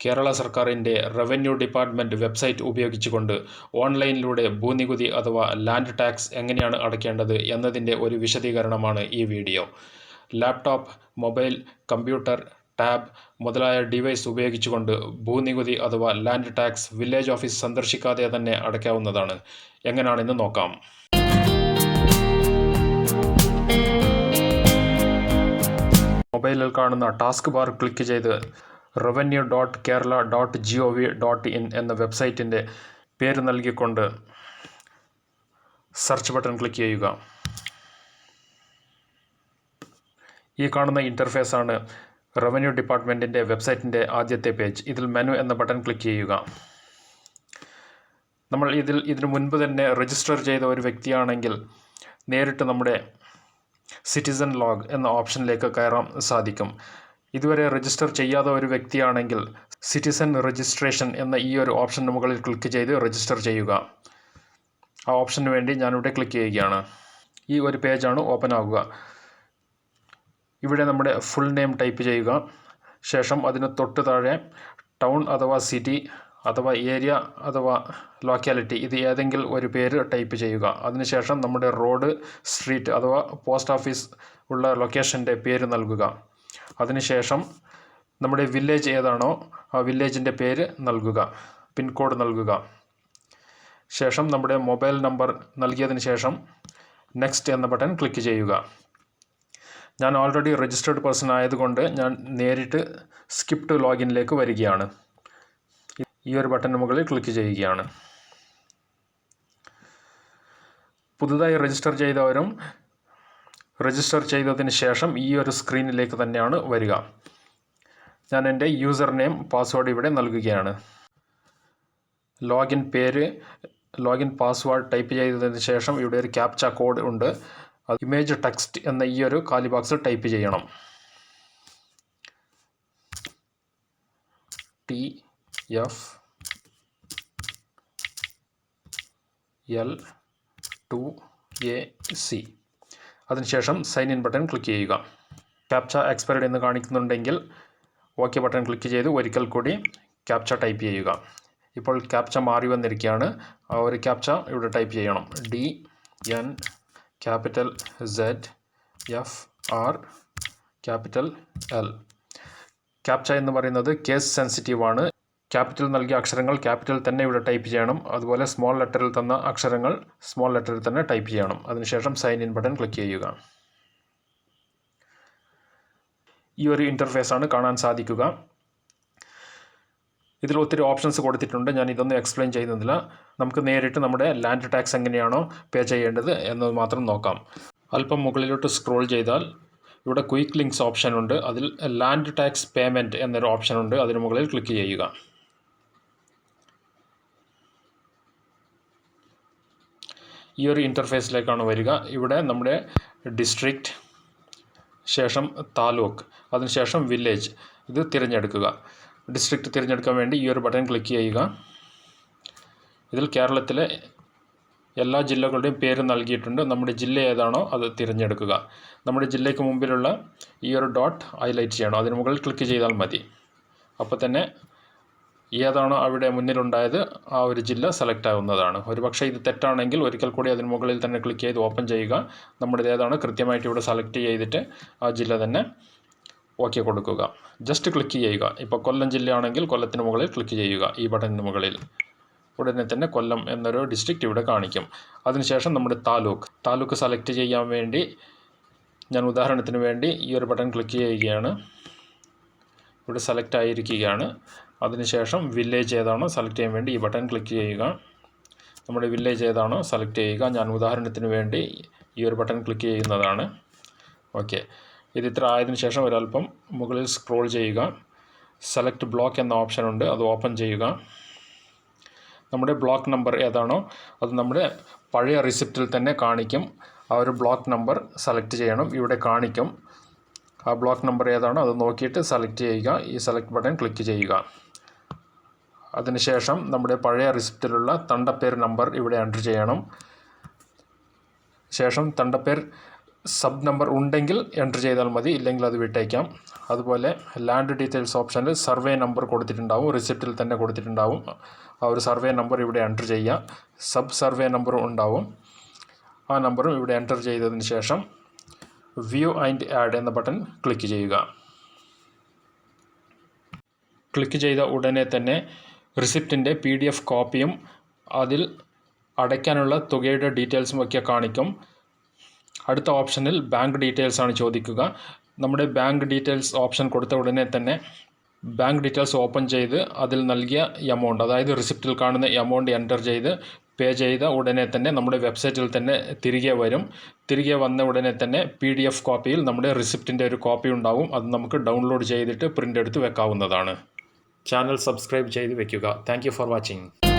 കേരള സർക്കാരിന്റെ revenue department website ഉപയോഗിച്ചുകൊണ്ട് ഓൺലൈനിലൂടെ ഭൂനികുതി അഥവാ ലാൻഡ് ടാക്സ് എങ്ങനെയാണ് അടയ്ക്കേണ്ടത് എന്നതിന്റെ ഒരു വിശദീകരണമാണ് ഈ video. Laptop mobile computer tab മുതലായ ഡിവൈസ് ഉപയോഗിച്ചുകൊണ്ട് ഭൂനികുതി അഥവാ ലാൻഡ് ടാക്സ് വില്ലേജ് ഓഫീസ് സന്ദർശിക്കാതെ തന്നെ അടയ്ക്കാവുന്നതാണ്. എങ്ങനെയാണെന്ന് നോക്കാം. മൊബൈലിൽ കാണുന്ന ടാസ്ക് ബാർ ക്ലിക്ക് ചെയ്ത് revenue dot Kerala dot G O V dot in എന്ന വെബ്സൈറ്റിന്റെ പേര് നൽകിക്കൊണ്ട് സെർച്ച് ബട്ടൺ ക്ലിക്ക് ചെയ്യുക. ഈ കാണുന്ന ഇന്റർഫേസാണ് റവന്യൂ ഡിപ്പാർട്ട്മെന്റിന്റെ വെബ്സൈറ്റിന്റെ ആദ്യത്തെ പേജ് ഇതിൽ മെനു എന്ന ബട്ടൺ ക്ലിക്ക് ചെയ്യുക. നമ്മൾ ഇതിൽ ഇതിനു മുൻപ് തന്നെ രജിസ്റ്റർ ചെയ്ത ഒരു വ്യക്തിയാണെങ്കിൽ നേരിട്ട് നമ്മുടെ സിറ്റിസൺ ലോഗ് എന്ന ഓപ്ഷനിലേക്ക് കയറാൻ സാധിക്കും. ഇതുവരെ രജിസ്റ്റർ ചെയ്യാത്ത ഒരു വ്യക്തിയാണെങ്കിൽ സിറ്റിസൺ രജിസ്ട്രേഷൻ എന്ന ഈ ഒരു ഓപ്ഷന് മുകളിൽ ക്ലിക്ക് ചെയ്ത് രജിസ്റ്റർ ചെയ്യുക. ആ ഓപ്ഷന് വേണ്ടി ഞാനിവിടെ ക്ലിക്ക് ചെയ്യുകയാണ്. ഈ ഒരു പേജാണ് ഓപ്പൺ ആകുക ഇവിടെ നമ്മുടെ ഫുൾ നെയിം ടൈപ്പ് ചെയ്യുക. ശേഷം അതിന് തൊട്ട് താഴെ ടൗൺ അഥവാ സിറ്റി അഥവാ ഏരിയ അഥവാ ലോക്കാലിറ്റി ഇത് ഏതെങ്കിലും ഒരു പേര് ടൈപ്പ് ചെയ്യുക. അതിനുശേഷം നമ്മുടെ റോഡ് സ്ട്രീറ്റ് അഥവാ പോസ്റ്റ് ഓഫീസ് ഉള്ള ലൊക്കേഷന്റെ പേര് നൽകുക. അതിനുശേഷം നമ്മുടെ വില്ലേജ് ഏതാണോ ആ വില്ലേജിന്റെ പേര് നൽകുക പിൻകോഡ് നൽകുക. ശേഷം നമ്മുടെ മൊബൈൽ നമ്പർ നൽകിയതിന് ശേഷം നെക്സ്റ്റ് എന്ന ബട്ടൺ ക്ലിക്ക് ചെയ്യുക. ഞാൻ ഓൾറെഡി രജിസ്റ്റേർഡ് പേഴ്സൺ ആയതുകൊണ്ട് ഞാൻ നേരിട്ട് സ്കിപ്പ് ടു ലോഗിനിലേക്ക് വരികയാണ്. ഈ ഒരു ബട്ടൺ മുകളിൽ ക്ലിക്ക് ചെയ്യുകയാണ്. പുതുതായി രജിസ്റ്റർ ചെയ്തവരും രജിസ്റ്റർ ചെയ്തതിന് ശേഷം ഈ ഒരു സ്ക്രീനിലേക്ക് തന്നെയാണ് വരിക. ഞാൻ എന്റെ യൂസർ നെയിം പാസ്വേഡ് ഇവിടെ നൽകുകയാണ്. ലോഗിൻ പേര് ലോഗിൻ പാസ്വേഡ് ടൈപ്പ് ചെയ്തതിന് ശേഷം ഇവിടെ ഒരു ക്യാപ്ച കോഡ് ഉണ്ട്. അത് ഇമേജ് ടെക്സ്റ്റ് എന്ന ഈ ഒരു കാലി ബോക്സ് ടൈപ്പ് ചെയ്യണം. T F L two A C അതിനുശേഷം സൈൻ ഇൻ ബട്ടൺ ക്ലിക്ക് ചെയ്യുക. ക്യാപ്ച എക്സ്പയർഡ് എന്ന് കാണിക്കുന്നുണ്ടെങ്കിൽ ഓക്കെ ബട്ടൺ ക്ലിക്ക് ചെയ്ത് ഒരിക്കൽ കൂടി ക്യാപ്ച ടൈപ്പ് ചെയ്യുക. ഇപ്പോൾ ക്യാപ്ച മാറി വന്നിരിക്കുകയാണ്. ആ ഒരു ക്യാപ്ച ഇവിടെ ടൈപ്പ് ചെയ്യണം. D N capital Z F R capital L captcha എന്ന് പറയുന്നത് കേസ് സെൻസിറ്റീവാണ് ക്യാപിറ്റൽ നൽകിയ അക്ഷരങ്ങൾ ക്യാപിറ്റൽ തന്നെ ഇവിടെ ടൈപ്പ് ചെയ്യണം. അതുപോലെ സ്മോൾ ലെറ്ററിൽ തന്ന അക്ഷരങ്ങൾ സ്മോൾ ലെറ്ററിൽ തന്നെ ടൈപ്പ് ചെയ്യണം. അതിനുശേഷം സൈൻ ഇൻ ബട്ടൺ ക്ലിക്ക് ചെയ്യുക. ഈ ഒരു ഇന്റർഫേസ് ആണ് കാണാൻ സാധിക്കുക. ഇതിൽ ഒത്തിരി ഓപ്ഷൻസ് കൊടുത്തിട്ടുണ്ട്. ഞാൻ ഇതൊന്നും എക്സ്പ്ലെയിൻ ചെയ്യുന്നില്ല നമുക്ക് നേരിട്ട് നമ്മുടെ ലാൻഡ് ടാക്സ് എങ്ങനെയാണോ പേ ചെയ്യേണ്ടത് എന്നത് മാത്രം നോക്കാം. അല്പം മുകളിലോട്ട് സ്ക്രോൾ ചെയ്താൽ ഇവിടെ ക്വിക്ക് ലിങ്ക്സ് ഓപ്ഷൻ ഉണ്ട്. അതിൽ ലാൻഡ് ടാക്സ് പേയ്മെന്റ് എന്നൊരു ഓപ്ഷൻ ഉണ്ട്. അതിന് മുകളിൽ ക്ലിക്ക് ചെയ്യുക. ഈ ഒരു ഇന്റർഫേസിലേക്കാണ് വരിക. ഇവിടെ നമ്മുടെ ഡിസ്ട്രിക്റ്റ് ശേഷം താലൂക്ക് അതിനുശേഷം വില്ലേജ് ഇത് തിരഞ്ഞെടുക്കുക. ഡിസ്ട്രിക്റ്റ് തിരഞ്ഞെടുക്കാൻ വേണ്ടി ഈ ഒരു ബട്ടൺ ക്ലിക്ക് ചെയ്യുക. ഇതിൽ കേരളത്തിലെ എല്ലാ ജില്ലകളുടെയും പേര് നൽകിയിട്ടുണ്ട്. നമ്മുടെ ജില്ല ഏതാണോ അത് തിരഞ്ഞെടുക്കുക. നമ്മുടെ ജില്ലയ്ക്ക് മുമ്പിലുള്ള ഈ ഒരു ഡോട്ട് ഹൈലൈറ്റ് ചെയ്യണം. അതിന് മുകളിൽ ക്ലിക്ക് ചെയ്താൽ മതി. അപ്പോൾ തന്നെ ഏതാണോ അവിടെ മുന്നിലുണ്ടായത് ആ ഒരു ജില്ല സെലക്ട് ആവുന്നതാണ്. ഒരുപക്ഷെ ഇത് തെറ്റാണെങ്കിൽ ഒരിക്കൽ കൂടി അതിന് മുകളിൽ തന്നെ ക്ലിക്ക് ചെയ്ത് ഓപ്പൺ ചെയ്യുക. നമ്മുടെ ഏതാണോ? കൃത്യമായിട്ട് ഇവിടെ സെലക്ട് ചെയ്തിട്ട് ആ ജില്ല തന്നെ ഓക്കെ കൊടുക്കുക. ജസ്റ്റ് ക്ലിക്ക് ചെയ്യുക. ഇപ്പോൾ കൊല്ലം ജില്ലയാണെങ്കിൽ കൊല്ലത്തിന് മുകളിൽ ക്ലിക്ക് ചെയ്യുക. ഈ ബട്ടണിന് മുകളിൽ. ഉടനെ തന്നെ കൊല്ലം എന്നൊരു ഡിസ്ട്രിക്റ്റ് ഇവിടെ കാണിക്കും. അതിനുശേഷം നമ്മുടെ താലൂക്ക്. താലൂക്ക് സെലക്ട് ചെയ്യാൻ വേണ്ടി ഞാൻ ഉദാഹരണത്തിന് വേണ്ടി ഈ ഒരു ബട്ടൺ ക്ലിക്ക് ചെയ്യുകയാണ്. ഇവിടെ സെലക്ട് ആയിരിക്കുകയാണ്. അതിനുശേഷം വില്ലേജ് ഏതാണോ സെലക്ട് ചെയ്യാൻ വേണ്ടി ഈ ബട്ടൺ ക്ലിക്ക് ചെയ്യുക. നമ്മുടെ വില്ലേജ് ഏതാണോ സെലക്ട് ചെയ്യുക. ഞാൻ ഉദാഹരണത്തിന് വേണ്ടി ഈ ഒരു ബട്ടൺ ക്ലിക്ക് ചെയ്യുന്നതാണ്. ഓക്കെ ഇത് ഇത്ര ആയതിനു ശേഷം ഒരല്പം മുകളിൽ സ്ക്രോൾ ചെയ്യുക. സെലക്ട് ബ്ലോക്ക് എന്ന ഓപ്ഷൻ ഉണ്ട്. അത് ഓപ്പൺ ചെയ്യുക. നമ്മുടെ ബ്ലോക്ക് നമ്പർ ഏതാണോ അത് നമ്മുടെ പഴയ റിസിപ്റ്റിൽ തന്നെ കാണിക്കും. ആ ഒരു ബ്ലോക്ക് നമ്പർ സെലക്ട് ചെയ്യണം. ഇവിടെ കാണിക്കും. ആ ബ്ലോക്ക് നമ്പർ ഏതാണോ അത് നോക്കിയിട്ട് സെലക്ട് ചെയ്യുക. ഈ സെലക്ട് ബട്ടൺ ക്ലിക്ക് ചെയ്യുക. അതിനുശേഷം നമ്മുടെ പഴയ റിസിപ്റ്റിലുള്ള തണ്ടപ്പേർ നമ്പർ ഇവിടെ എന്റർ ചെയ്യണം. ശേഷം തണ്ടപ്പേർ സബ് നമ്പർ ഉണ്ടെങ്കിൽ എന്റർ ചെയ്താൽ മതി ഇല്ലെങ്കിൽ അത് വിട്ടേക്കാം. അതുപോലെ ലാൻഡ് ഡീറ്റെയിൽസ് ഓപ്ഷനിൽ സർവേ നമ്പർ കൊടുത്തിട്ടുണ്ടാവും റിസിപ്റ്റിൽ തന്നെ കൊടുത്തിട്ടുണ്ടാവും. ആ ഒരു സർവേ നമ്പർ ഇവിടെ എന്റർ ചെയ്യുക. സബ് സർവേ നമ്പർ ഉണ്ടാവും. ആ നമ്പറും ഇവിടെ എന്റർ ചെയ്തതിന് ശേഷം വ്യൂ ആൻഡ് ആഡ് എന്ന ബട്ടൺ ക്ലിക്ക് ചെയ്യുക. ക്ലിക്ക് ചെയ്ത ഉടനെ തന്നെ റിസിപ്റ്റിന്റെ പി ഡി എഫ് കോപ്പിയും അതിൽ അടയ്ക്കാനുള്ള തുകയുടെ ഡീറ്റെയിൽസും ഒക്കെ കാണിക്കും. അടുത്ത ഓപ്ഷനിൽ ബാങ്ക് ഡീറ്റെയിൽസ് ആണ് ചോദിക്കുക. നമ്മുടെ ബാങ്ക് ഡീറ്റെയിൽസ് ഓപ്ഷൻ കൊടുത്ത ഉടനെ തന്നെ ബാങ്ക് ഡീറ്റെയിൽസ് ഓപ്പൺ ചെയ്ത് അതിൽ നൽകിയ എമൗണ്ട് അതായത് റിസിപ്റ്റിൽ കാണുന്ന എമൗണ്ട് എന്റർ ചെയ്ത് പേ ചെയ്ത ഉടനെ തന്നെ നമ്മുടെ വെബ്സൈറ്റിൽ തന്നെ തിരികെ വരും. തിരികെ വന്ന ഉടനെ തന്നെ പി ഡി എഫ് കോപ്പിയിൽ നമ്മുടെ റിസിപ്റ്റിന്റെ ഒരു കോപ്പി ഉണ്ടാവും. അത് നമുക്ക് ഡൗൺലോഡ് ചെയ്തിട്ട് പ്രിന്റ് എടുത്ത് വെക്കാവുന്നതാണ്. ചാനൽ സബ്സ്ക്രൈബ് ചെയ്ത് വെക്കുക. Thank for watching.